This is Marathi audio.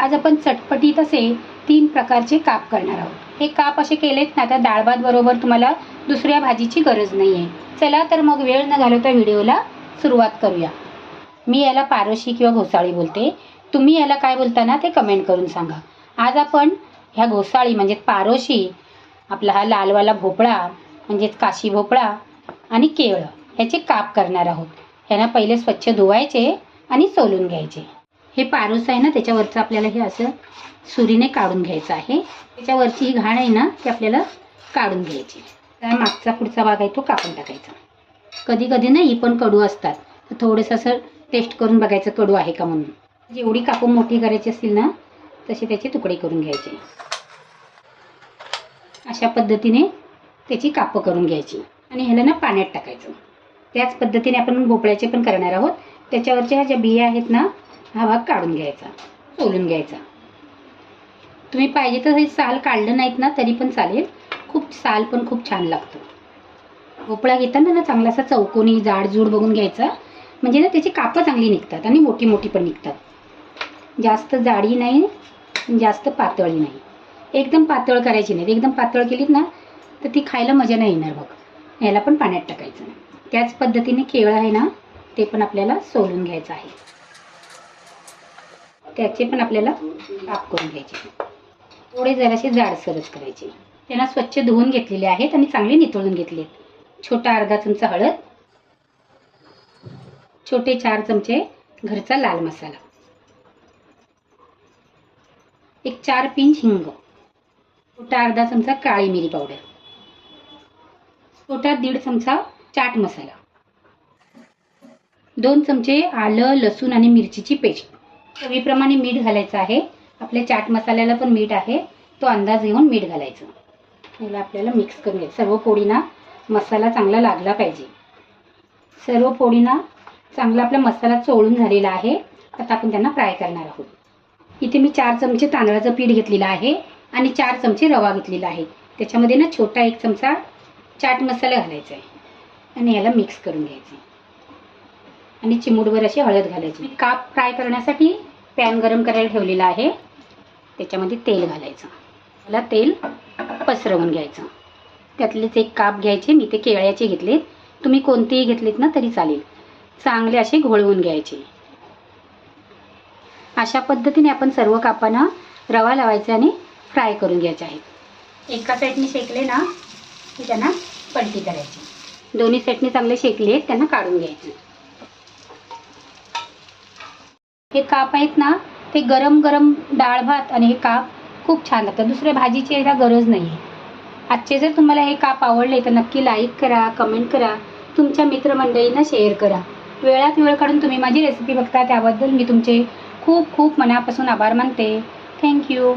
आज आपण चटपटीत असे तीन प्रकारचे काप करणार आहोत. हे काप असे केलेत ना तर डाळभात बरोबर तुम्हाला दुसऱ्या भाजीची गरज नाही आहे चला तर मग वेळ न घालवता व्हिडिओला सुरुवात करूया. मी याला पारोशी किंवा घोसाळी बोलते. तुम्ही याला काय बोलता ना ते कमेंट करून सांगा. आज आपण ह्या घोसाळी म्हणजे पारोशी आपला हा लालवाला भोपळा म्हणजेच काशी भोपळा आणि केळं ह्याचे काप करणार आहोत. ह्यांना पहिले स्वच्छ धुवायचे आणि सोलून घ्यायचे. हे पारूस आहे ना त्याच्यावरचं आपल्याला हे असं सुरीने काढून घ्यायचं आहे. त्याच्यावरची ही घाण आहे ना ती आपल्याला काढून घ्यायची. तर मागचा पुढचा भाग आहे तो कापून टाकायचा. कधी कधी ना ही पण कडू असतात. तर थोडंसं असं टेस्ट करून बघायचं कडू आहे का म्हणून. जेवढी कापून मोठी करायची असतील ना तसे त्याचे तुकडे करून घ्यायचे. अशा पद्धतीने त्याची कापं करून घ्यायची. आणि ह्याला ना पाण्यात टाकायचं. त्याच पद्धतीने आपण भोपळ्याचे पण करणार आहोत. त्याच्यावरच्या ह्या ज्या बिया आहेत ना हा भाग काढून घ्यायचा सोलून घ्यायचा. तुम्ही पाहिजे तर हे साल काढलं नाहीत ना तरी पण चालेल. खूप साल पण खूप छान लागतं. भोपळा घेताना ना चांगला असा चौकोनी जाडजूड बघून घ्यायचा. म्हणजे ना त्याची कापं चांगली निघतात आणि मोठी मोठी पण निघतात. जास्त जाडी नाही जास्त पातळी नाही. एकदम पातळ करायची नाही एकदम पातळ केलीत ना तर ती खायला मजा नाही येणार बघ. याला पण पाण्यात टाकायचं त्याच पद्धतीने केळं आहे ना ते पण आपल्याला सोलून घ्यायचं आहे. त्याचे पण आपल्याला काप करून घ्यायचे. थोडे जरासे जाडसरच करायचे. त्यांना स्वच्छ धुवून घेतलेले आहेत आणि चांगले नितळून घेतले छोटा अर्धा चमचा हळद छोटे चार चमचे घरचा लाल मसाला एक चार पिंच हिंग छोटा अर्धा चमचा काळी मिरी पावडर छोटा दीड चमचा चाट मसाला दोन चमचे आलं लसूण आणि मिरचीची पेस्ट. चवीप्रमाणे मीठ घालायचं आहे. आपल्या चाट मसाल्याला पण मीठ आहे. तो अंदाज घेऊन मीठ घालायचं. याला आपल्याला मिक्स करून घ्यायचं. सर्व पोळीना मसाला चांगला लागला पाहिजे. सर्व पोळीना चांगला आपला मसाला चोळून झालेला आहे. आता आपण त्यांना फ्राय करणार आहोत. इथे मी चार चमचे तांदळाचं पीठ घेतलेलं आहे आणि चार चमचे रवा घेतलेला आहे. त्याच्यामध्ये ना छोटा एक चमचा चाट मसाला घालायचा आहे. आणि याला मिक्स करून घ्यायचं. आणि चिमूटभर अशी हळद घालायची. काप फ्राय करण्यासाठी पॅन गरम करायला ठेवलेला आहे. त्याच्यामध्ये तेल घालायचं. त्याला तेल पसरवून घ्यायचं. त्यातलेच एक काप घ्यायचे मी ते केळ्याचे घेतलेत तुम्ही कोणतेही घेतलेत ना तरी चालेल. चांगले असे घोळवून घ्यायचे. अशा पद्धतीने आपण सर्व कापांना रवा लावायचा आणि फ्राय करून घ्यायचे आहेत. एका साईडने शेकले ना की त्यांना पलटी करायची. दोन्ही साईडने चांगले शेकले आहेत त्यांना काढून घ्यायचे. हे काप आहेत ना ते गरम गरम डाळ भात आणि हे काप खूप छान लागतात. दुसऱ्या भाजीची यायला गरज नाही आहे आजचे जर तुम्हाला हे काप आवडले तर नक्की लाईक करा कमेंट करा. तुमच्या मित्रमंडळींना शेअर करा. वेळात वेळ काढून तुम्ही माझी रेसिपी बघता त्याबद्दल मी तुमचे खूप खूप मनापासून आभार मानते. थँक्यू